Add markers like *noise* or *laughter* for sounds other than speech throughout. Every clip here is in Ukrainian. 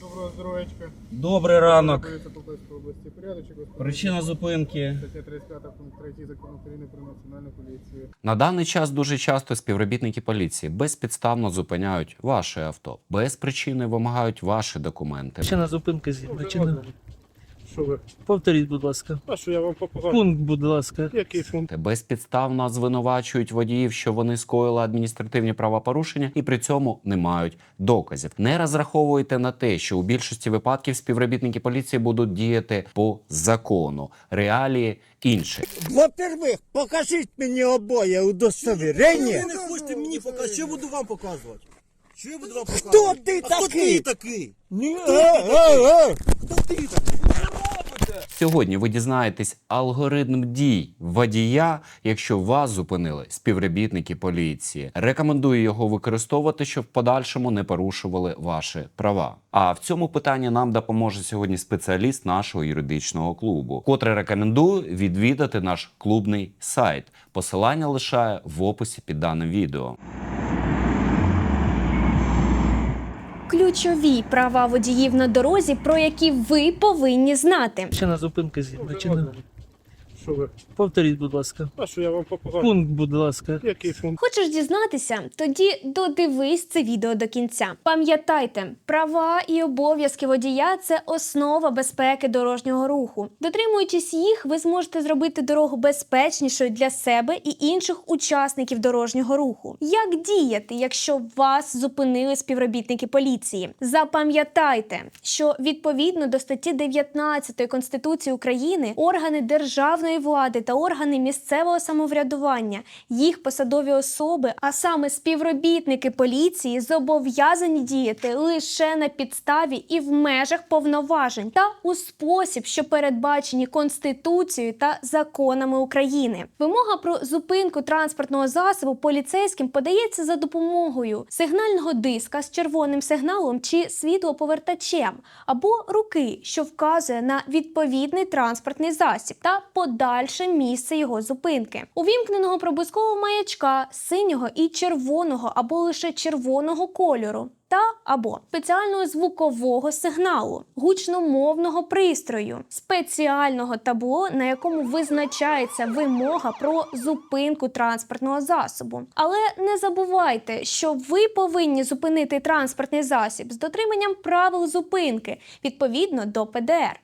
Доброго здоров'ячка. Добрий ранок. Поліція Полтавської області порядочок. Господи. Причина зупинки. Стаття 35 пункт 3 закону України про національну поліцію. На даний час дуже часто співробітники поліції безпідставно зупиняють ваше авто, без причини вимагають ваші документи. Причина зупинки чинного. Що ви? Повторіть, будь ласка. А що я вам попугав? Пункт, будь ласка. Який пункт? Безпідставно звинувачують водіїв, що вони скоїли адміністративні правопорушення і при цьому не мають доказів. Не розраховуйте на те, що у більшості випадків співробітники поліції будуть діяти по закону. Реалії інші. Во-первых, покажіть мені обоє удостовірення. Ви не хочете мені показати, що я буду вам показувати? Що я буду вам Хто ти а хто такий? ти такий? Ні, е, е, е. Хто ти такий? Сьогодні ви дізнаєтесь алгоритм дій водія, якщо вас зупинили співробітники поліції. Рекомендую його використовувати, щоб в подальшому не порушували ваші права. А в цьому питанні нам допоможе сьогодні спеціаліст нашого юридичного клубу, котрий рекомендую відвідати наш клубний сайт. Посилання лишаю в описі під даним відео. Ключові права водіїв на дорозі, про які ви повинні знати. Причина зупинки згідно чинного. Що ви? Повторіть, будь ласка. А що я вам попугав? Пункт, будь ласка. Який пункт? Хочеш дізнатися? Тоді додивись це відео до кінця. Пам'ятайте, права і обов'язки водія це основа безпеки дорожнього руху. Дотримуючись їх, ви зможете зробити дорогу безпечнішою для себе і інших учасників дорожнього руху. Як діяти, якщо вас зупинили співробітники поліції? Запам'ятайте, що відповідно до статті 19 Конституції України органи державної влади та органи місцевого самоврядування, їх посадові особи, а саме співробітники поліції, зобов'язані діяти лише на підставі і в межах повноважень та у спосіб, що передбачені Конституцією та законами України. Вимога про зупинку транспортного засобу поліцейським подається за допомогою сигнального диска з червоним сигналом чи світлоповертачем або руки, що вказує на відповідний транспортний засіб та подальше місце його зупинки, увімкненого проблискового маячка синього і червоного або лише червоного кольору. Та або спеціального звукового сигналу, гучномовного пристрою, спеціального табло, на якому визначається вимога про зупинку транспортного засобу. Але не забувайте, що ви повинні зупинити транспортний засіб з дотриманням правил зупинки відповідно до ПДР.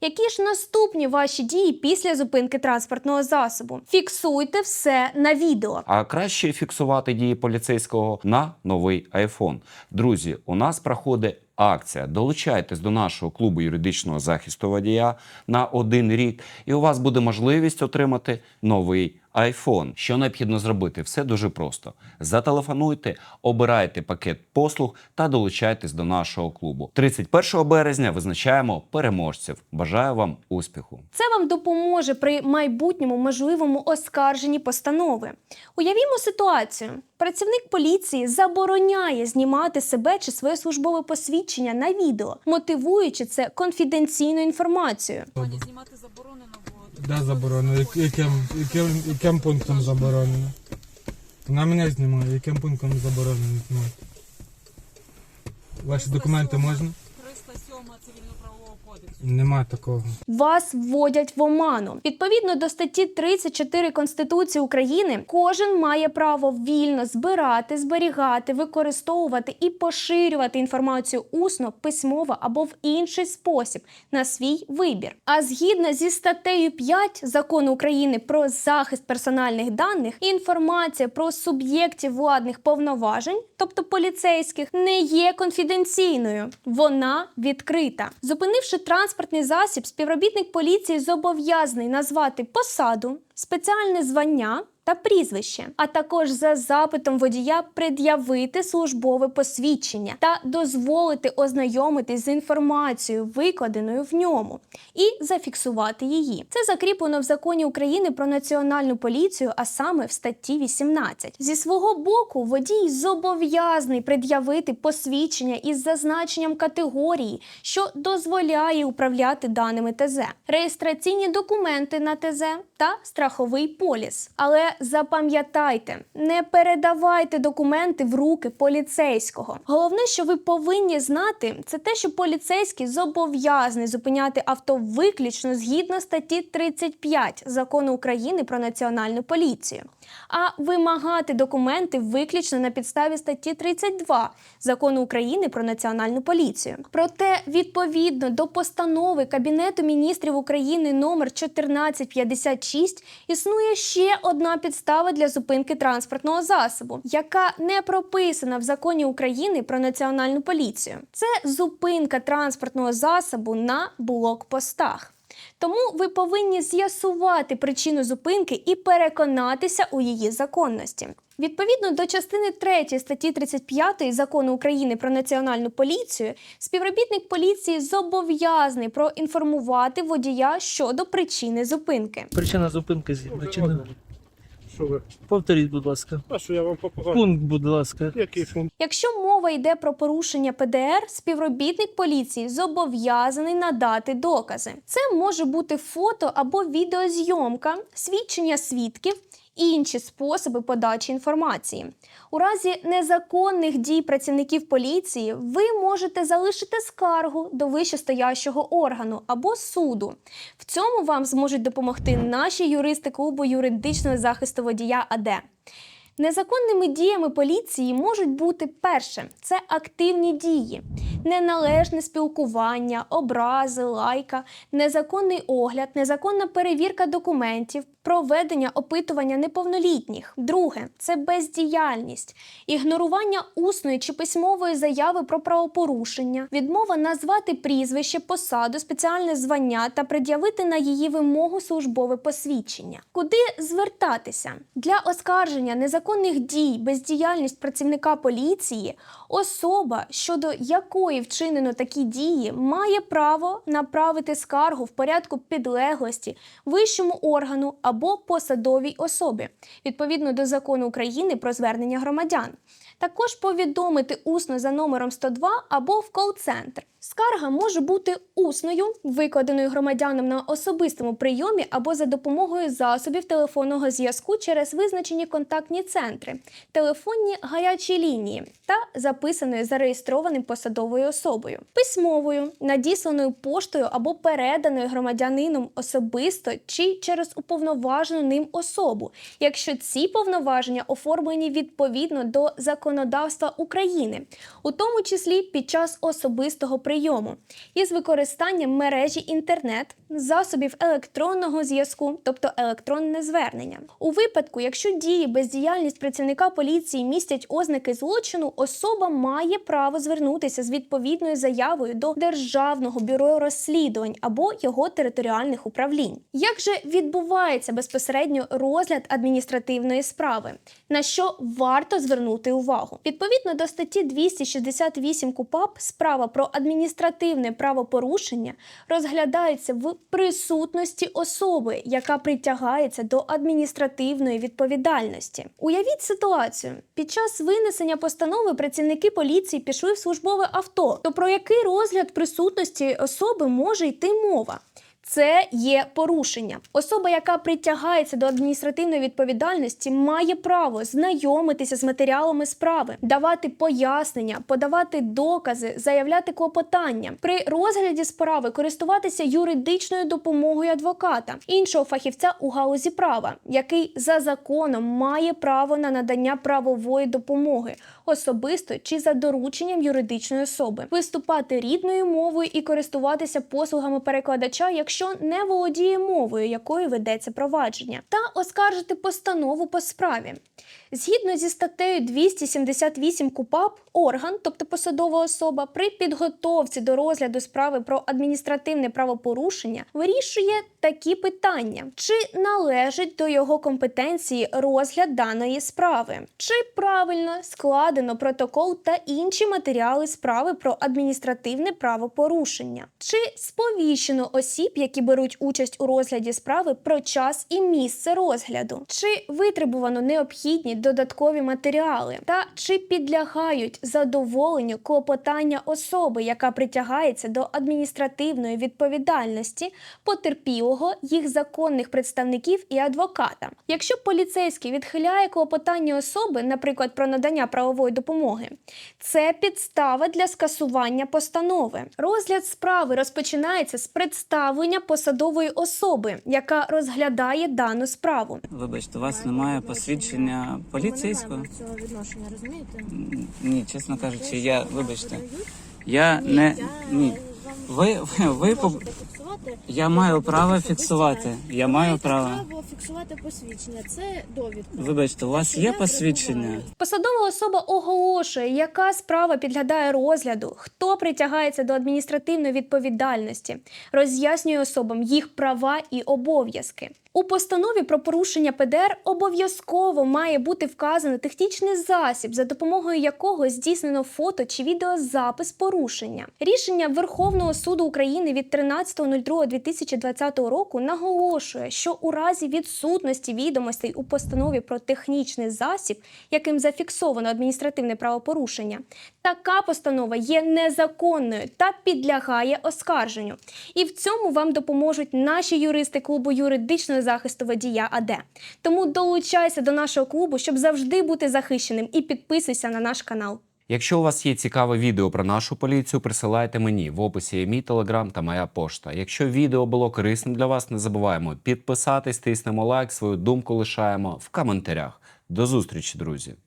Які ж наступні ваші дії після зупинки транспортного засобу? Фіксуйте все на відео. А краще фіксувати дії поліцейського на новий iPhone. Друзі, у нас проходить акція. Долучайтесь до нашого клубу юридичного захисту водія на один рік, і у вас буде можливість отримати новий iPhone. Що необхідно зробити? Все дуже просто. Зателефонуйте, обирайте пакет послуг та долучайтесь до нашого клубу. 31 березня визначаємо переможців. Бажаю вам успіху! Це вам допоможе при майбутньому можливому оскарженні постанови. Уявімо ситуацію: працівник поліції забороняє знімати себе чи своє службове посвідчення на відео, мотивуючи це конфіденційною інформацією. знімати заборонено було. Де заборонено? Яким, яким, яким пунктом заборонено? Вона мене знімає, яким пунктом заборонено знімати? Ваші документи можна? 307 цивільно-правового кодексу. Нема такого. Вас вводять в оману. Відповідно до статті 34 Конституції України, кожен має право вільно збирати, зберігати, використовувати і поширювати інформацію усно, письмово або в інший спосіб на свій вибір. А згідно зі статтею 5 закону України про захист персональних даних, інформація про суб'єктів владних повноважень, тобто поліцейських, не є конфіденційною. Вона відкрита. Зупинивши транспортний засіб, співробітник поліції зобов'язаний назвати посаду, спеціальне звання. Та прізвище, а також за запитом водія пред'явити службове посвідчення та дозволити ознайомитись з інформацією, викладеною в ньому, і зафіксувати її. Це закріплено в законі України про національну поліцію, а саме в статті 18. Зі свого боку, водій зобов'язаний пред'явити посвідчення із зазначенням категорії, що дозволяє управляти даними ТЗ, реєстраційні документи на ТЗ та страховий поліс. Але запам'ятайте, не передавайте документи в руки поліцейського. Головне, що ви повинні знати, це те, що поліцейський зобов'язаний зупиняти авто виключно згідно статті 35 закону України про національну поліцію, а вимагати документи виключно на підставі статті 32 закону України про національну поліцію. Проте, відповідно до постанови Кабінету міністрів України номер 1456 існує ще одна підстава для зупинки транспортного засобу, яка не прописана в законі України про національну поліцію. Це зупинка транспортного засобу на блокпостах. Тому ви повинні з'ясувати причину зупинки і переконатися у її законності. Відповідно до частини 3 статті 35 закону України про національну поліцію, співробітник поліції зобов'язаний проінформувати водія щодо причини зупинки. Причина зупинки з чинного. Що ви? Повторіть, будь ласка. А що я вам покажу? Пункт, будь ласка. Який фунт? Якщо мова йде про порушення ПДР, співробітник поліції зобов'язаний надати докази. Це може бути фото або відеозйомка, свідчення свідків. Інші способи подачі інформації у разі незаконних дій працівників поліції ви можете залишити скаргу до вищестоящого органу або суду. В цьому вам зможуть допомогти наші юристи клубу юридичного захисту водія АД. Незаконними діями поліції можуть бути перше це активні дії, неналежне спілкування, образи, лайка, незаконний огляд, незаконна перевірка документів, проведення опитування неповнолітніх. Друге це бездіяльність, ігнорування усної чи письмової заяви про правопорушення, відмова назвати прізвище, посаду, спеціальне звання та пред'явити на її вимогу службове посвідчення. Куди звертатися для оскарження незаконних дій, бездіяльність працівника поліції, особа, щодо якої вчинено такі дії, має право направити скаргу в порядку підлеглості вищому органу або посадовій особі відповідно до закону України про звернення громадян. Також повідомити усно за номером 102 або в кол-центр. Скарга може бути усною, викладеною громадянам на особистому прийомі або за допомогою засобів телефонного зв'язку через визначені контактні центри, телефонні гарячі лінії та записаною зареєстрованим посадовою особою, письмовою, надісланою поштою або переданою громадянином особисто чи через уповноважену ним особу, якщо ці повноваження оформлені відповідно до законодавства України, у тому числі під час особистого прийому, із використанням мережі інтернет, засобів електронного зв'язку, тобто електронне звернення. У випадку, якщо дії бездіяльність працівника поліції містять ознаки злочину, особа має право звернутися з відповідною заявою до Державного бюро розслідувань або його територіальних управлінь. Як же відбувається безпосередньо розгляд адміністративної справи, на що варто звернути увагу? Відповідно до статті 268 КУПАП, справа про адміністративне правопорушення розглядається в присутності особи, яка притягається до адміністративної відповідальності. Уявіть ситуацію: під час винесення постанови працівники поліції пішли в службове авто. То про який розгляд присутності особи може йти мова? Це є порушення. Особа, яка притягається до адміністративної відповідальності, має право знайомитися з матеріалами справи, давати пояснення, подавати докази, заявляти клопотання при розгляді справи, користуватися юридичною допомогою адвоката, іншого фахівця у галузі права, який за законом має право на надання правової допомоги. Особисто чи за дорученням юридичної особи, виступати рідною мовою і користуватися послугами перекладача, якщо не володіє мовою, якою ведеться провадження, та оскаржити постанову по справі. Згідно зі статтею 278 КУПАП, орган, тобто посадова особа, при підготовці до розгляду справи про адміністративне правопорушення вирішує такі питання: чи належить до його компетенції розгляд даної справи, чи правильно складено протокол та інші матеріали справи про адміністративне правопорушення, чи сповіщено осіб, які беруть участь у розгляді справи про час і місце розгляду, чи витребувано необхідні додаткові матеріали, та чи підлягають задоволенню клопотання особи, яка притягається до адміністративної відповідальності потерпілого, їх законних представників і адвоката. Якщо поліцейський відхиляє клопотання особи, наприклад, про надання правової допомоги, це підстава для скасування постанови. Розгляд справи розпочинається з представлення посадової особи, яка розглядає дану справу. Вибачте, у вас немає посвідчення поліцейського? цього відношення, розумієте? Ні, чесно кажучи, я вибачте. Я не ні. Ви ви, *laughs* ви поб- фіксувати. я маю право фіксувати. Я маю право. право фіксувати посвідчення. Це довідка. Вибачте, у вас є посвідчення? Посадова особа оголошує, яка справа підглядає розгляду, хто притягається до адміністративної відповідальності, роз'яснює особам їх права і обов'язки. У постанові про порушення ПДР обов'язково має бути вказано технічний засіб, за допомогою якого здійснено фото чи відеозапис порушення. Рішення Верховного суду України від 13.02.2020 року наголошує, що у разі відсутності відомостей у постанові про технічний засіб, яким зафіксовано адміністративне правопорушення, така постанова є незаконною та підлягає оскарженню. І в цьому вам допоможуть наші юристи клубу юридичного захисту водія АД. Тому долучайся до нашого клубу, щоб завжди бути захищеним, і підписуйся на наш канал. Якщо у вас є цікаве відео про нашу поліцію, присилайте мені в описі є мій телеграм та моя пошта. Якщо відео було корисним для вас, не забуваємо підписатись, тиснемо лайк, свою думку лишаємо в коментарях. До зустрічі, друзі!